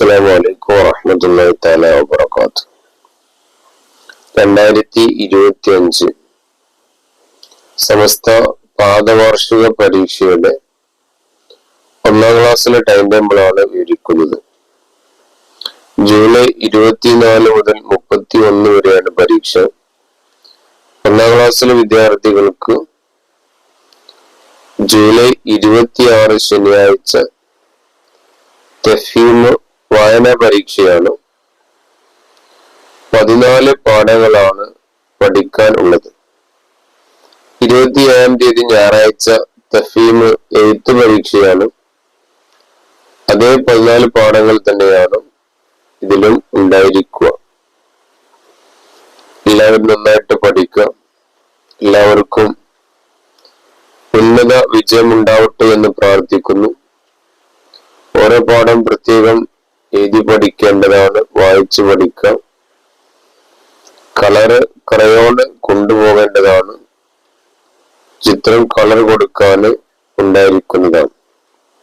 അസ്സാം വലൈക്കും വറഹമത്തല്ലാഹി തആല വബറകാത്ത് രണ്ടായിരത്തി ഇരുപത്തി അഞ്ച് സമസ്ത പാദവാർഷിക പരീക്ഷയുടെ ഒന്നാം ക്ലാസ്സിലെ ടൈം ടേബിളാണ് വിവരിക്കുന്നത്. ജൂലൈ ഇരുപത്തിനാല് മുതൽ മുപ്പത്തി ഒന്ന് വരെയാണ് പരീക്ഷ. ഒന്നാം ക്ലാസ്സിലെ വിദ്യാർത്ഥികൾക്ക് ജൂലൈ ഇരുപത്തിയാറ് ശനിയാഴ്ച തെഫീമ് വായനാ പരീക്ഷയാണ് പതിനാല് പാഠങ്ങളാണ് പഠിക്കാൻ ഉള്ളത്. ഇരുപത്തിയേഴാം തീയതി ഞായറാഴ്ച തഫീമ് എഴുത്ത് പരീക്ഷയാണ്. അതേ പതിനാല് പാഠങ്ങൾ തന്നെയാണ് ഇതിലും ഉണ്ടായിരിക്കുക. എല്ലാവരും നന്നായിട്ട് പഠിക്കുക. എല്ലാവർക്കും ഉന്നത വിജയം ഉണ്ടാവട്ടെ എന്ന് പ്രാർത്ഥിക്കുന്നു. ഓരോ പാഠം പ്രത്യേകം എഴുതി പഠിക്കേണ്ടതാണ് വായിച്ചു പഠിക്കാം. കളറ് ക്രയോണ് കൊണ്ടുപോകേണ്ടതാണ്. ചിത്രം കളർ കൊടുക്കാൻ ഉണ്ടായിരിക്കുന്നതാണ്.